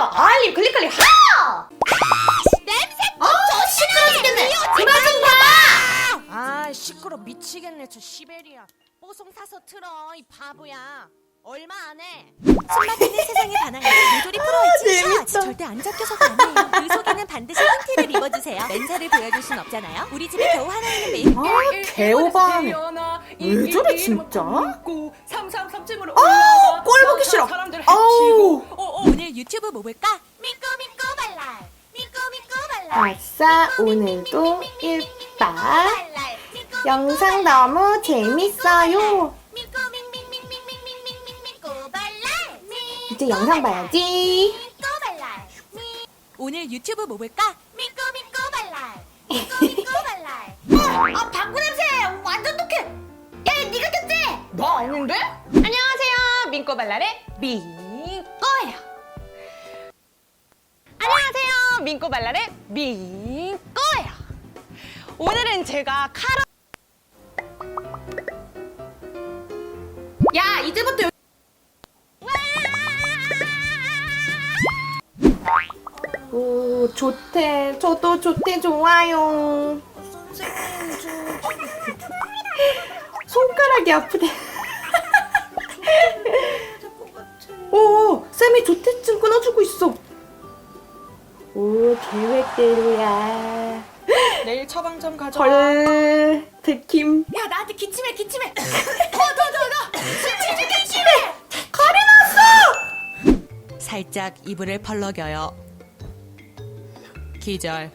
좋아요, 알림, 클릭 클릭 하! 냄새 아, 시끄러 죽겠네. 그만 좀 봐. 아 시끄러 미치겠네 저 시베리아 뽀송 사서 틀어 이 바보야 얼마 안 해. 숨막히는 세상에 반항해서 모조리 풀어야지. 재밌다. 샤, 절대 안 잡혀서가 아니에요. 그 속에는 반드시 흰티를 입어주세요. 맨살을 보여줄 순 없잖아요. 우리 집에 겨우 하나 있는 메인. 아, 개오바네. 왜 저래, 진짜? 아, 아, 꼴 보기 싫어. 아우. 오늘 유튜브 뭐 볼까? 미꾸 미꾸 발랄. 미꾸 미꾸 발랄. 아싸, 오늘도 일박. 영상 너무 재밌어요. 이제 영상 봐야지. 오늘 유튜브 뭐 볼까? 미꾸 미꾸 발랄. 미꾸 미꾸 발랄. 아, 방구 냄새 완전 독해. 야, 네가 꼈지? 나 아닌데? 안녕하세요, 민꼬발랄의 민꼬예요. 민 꼬 발랄의 민꼬예요. 오늘은 제가 카라 야, 이제부터 여기... 오, 좋대. 저도 좋대 좋아요. 손가락이 아프대. 오, 쌤이 조퇴증 끊어주고 있어. 오, 계획대로야. 내일 처방전 가져와. 헐, 들킴. 야 나한테 기침해 기침해. 가리 났어! 살짝 이불을 펄럭여요. 기절.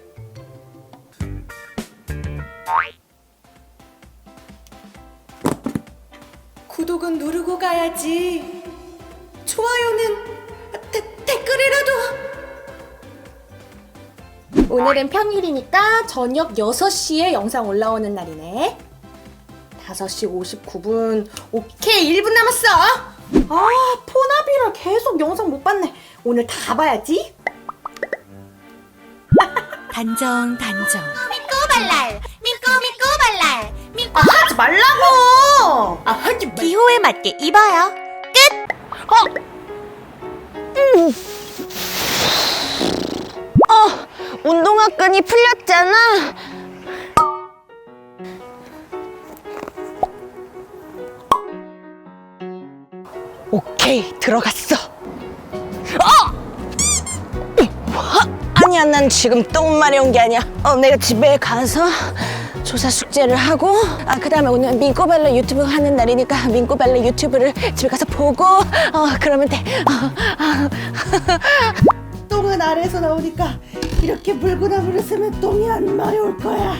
구독은 누르고 가야지. 좋아요는 데, 댓글이라도. 오늘은 평일이니까 저녁 6시에 영상 올라오는 날이네. 5시 59분. 오케이, 1분 남았어. 아, 포나비라 계속 영상 못 봤네. 오늘 다 봐야지. 단정 단정. 미꾸 발랄. 미꾸 미꾸 발랄. 미꾸 아, 하지 말라고! 아, 하지 말 기호에 맞게 입어요. 운동화 끈이 풀렸잖아. 오케이 들어갔어. 어! 아니야 난 지금 똥 마려운 게 아니야. 어 내가 집에 가서 조사 숙제를 하고 아 그다음에 오늘 민꼬발레 유튜브 하는 날이니까 민꼬발레 유튜브를 집에 가서 보고 어 그러면 돼. 어, 아. 똥은 아래에서 나오니까 이렇게 물구나무를 쓰면 똥이 안 마려울 거야.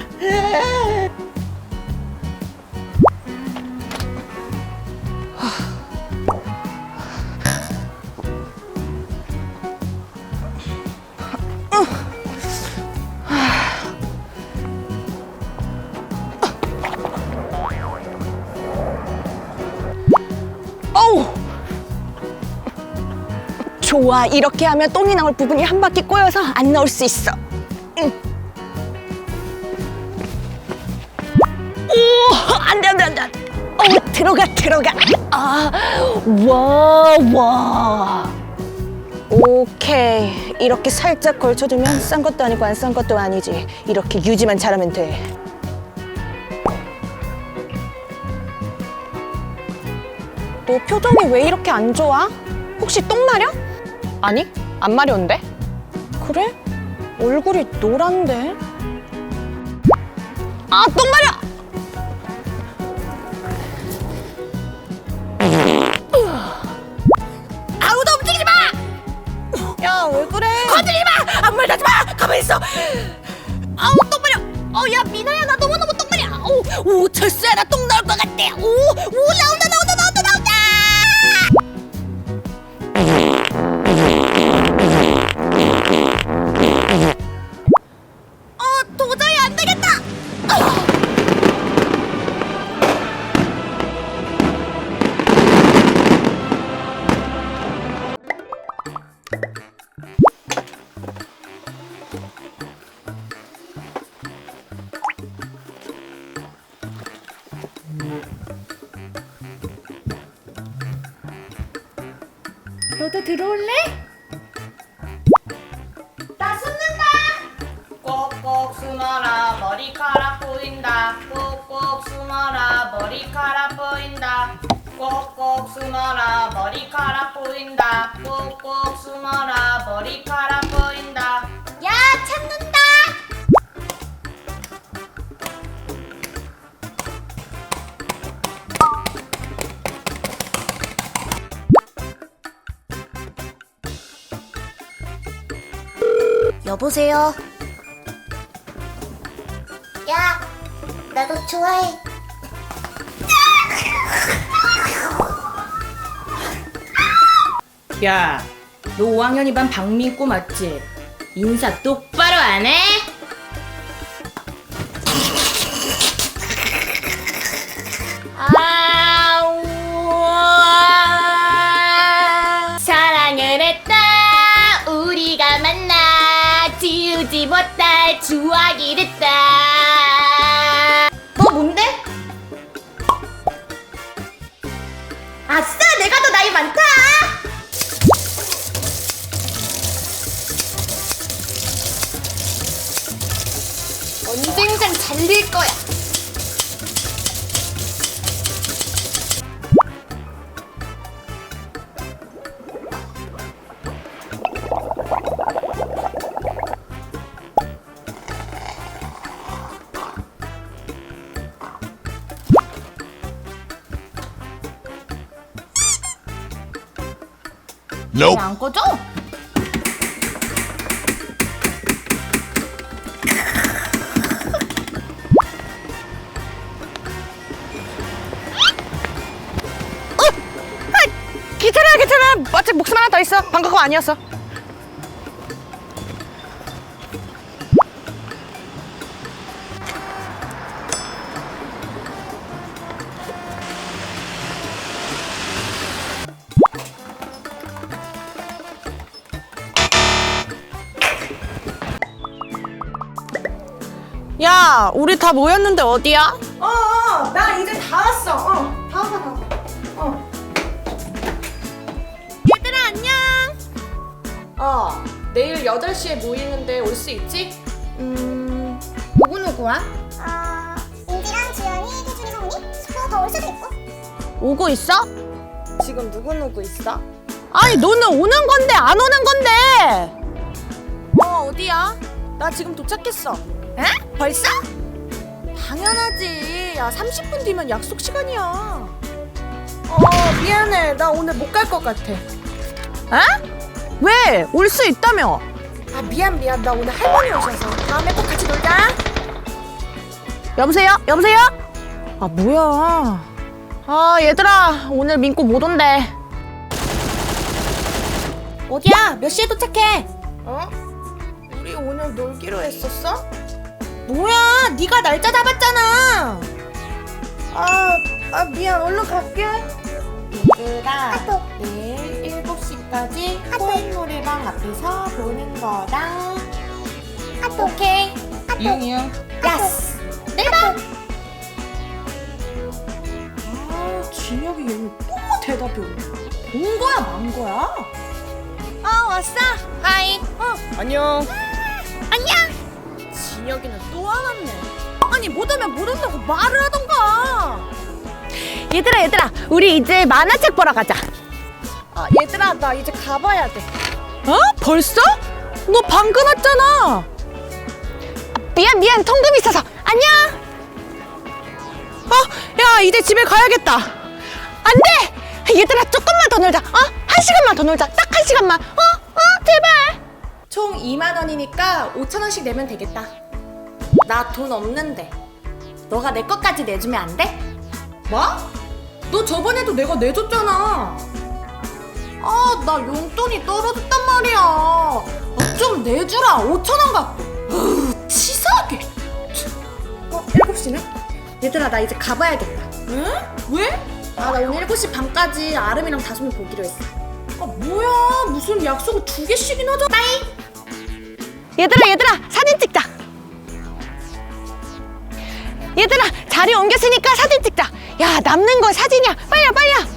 좋아, 이렇게 하면 똥이 나올 부분이 한 바퀴 꼬여서 안 나올 수 있어. 응. 오, 안 돼, 안 돼, 안 돼. 어, 들어가, 들어가. 아, 와, 와. 오케이. 이렇게 살짝 걸쳐두면 싼 것도 아니고 안 싼 것도 아니지. 이렇게 유지만 잘하면 돼. 너 표정이 왜 이렇게 안 좋아? 혹시 똥 마려? 아니, 안 마려운데? 그래? 얼굴이 노란데? 아, 똥 마려! 아무도 움직이지 마. 야, 왜 그래? 건드리지 마. 아무 말도 하지 마. 가만히 있어. 아우 똥 마려. 어 야 미나야 나 너무 너무 똥 마려. 오, 오 철수야 나 똥 나올 것 같대. 오, 오 나 들어올래? 나 숨는다. 꼭꼭 숨어라 머리카락 보인다. 꼭꼭 숨어라 머리카락 보인다. 꼭꼭 숨어라 머리카락 보인다. 꼭꼭 숨어라 머리카락 여보세요? 야 나도 좋아해. 야, 너 5학년 2반 박민꼬 맞지? 인사 똑바로 안 해? 아우 사랑을 했다. 우리가 만나 지우지 못할 추억이 됐다 너 뭔데? 아싸 내가 더 나이 많다 언젠간 잘릴 거야. Nope. 안 꺼져? 괜찮아 괜찮아 아직 목숨 하나 더 있어 방금 그거 아니었어 야 우리 다 모였는데 어디야? 어, 어, 나 이제 다 왔어. 어, 다 왔어, 다 왔어. 어. 얘들아 안녕 어, 내일 8시에 모이는데 올 수 있지? 음... 누구 누구야? 아 인지랑 지연이, 태준이, 성훈이? 뭐더올 수도 있고 오고 있어? 지금 누구 누구 있어? 아니 너는 오는 건데 안 오는 건데 어, 어디야? 나 지금 도착했어. 에? 벌써? 당연하지. 야, 30분 뒤면 약속 시간이야. 어, 미안해. 나 오늘 못 갈 것 같아. 에? 왜? 올 수 있다며 아, 미안, 미안. 나 오늘 할머니 오셔서. 다음에 꼭 같이 놀자. 여보세요? 여보세요? 아 뭐야 아 얘들아 오늘 민고 못 온대 어디야? 몇 시에 도착해? 어? 우리 오늘 놀기로 했었어? 뭐야? 네가 날짜 잡았잖아. 아, 아 미안. 얼른 갈게. 얘들아, 내일 7시까지 코인 노래방 앞에서 보는 거다. 오케이. 이응 이응. 야스. 내일 봐. 아, 진혁이 얘는 또 대답이 없네. 본 거야, 만 거야? 어 왔어 하이 어, 안녕. 안녕 진혁이는 또 안 왔네. 아니 못 오면 못 온다고 말을 하던가. 얘들아 얘들아 우리 이제 만화책 보러 가자 아 얘들아 나 이제 가봐야 돼. 어? 벌써? 너 방금 왔잖아 미안 미안 통금 있어서 안녕 어? 야 이제 집에 가야겠다 안돼 얘들아 조금만 더 놀자 어? 한 시간만 더 놀자 딱 한 시간만 어? 어? 제발 총 2만 원이니까 5천 원씩 내면 되겠다. 나 돈 없는데. 너가 내 것까지 내주면 안 돼? 뭐? 너 저번에도 내가 내줬잖아. 아, 나 용돈이 떨어졌단 말이야. 아, 좀 내주라. 5천 원 갖고. 으, 치사하게. 어, 7시네? 얘들아, 나 이제 가봐야겠다. 응? 왜? 아, 나 오늘 7시 반까지 아름이랑 다솜이 보기로 했어. 아, 뭐야. 무슨 약속을 두 개씩이나 하자. 빠이! 얘들아 얘들아 사진 찍자 얘들아 자리 옮겼으니까 사진 찍자. 야 남는 거 사진이야. 빨리야 빨리야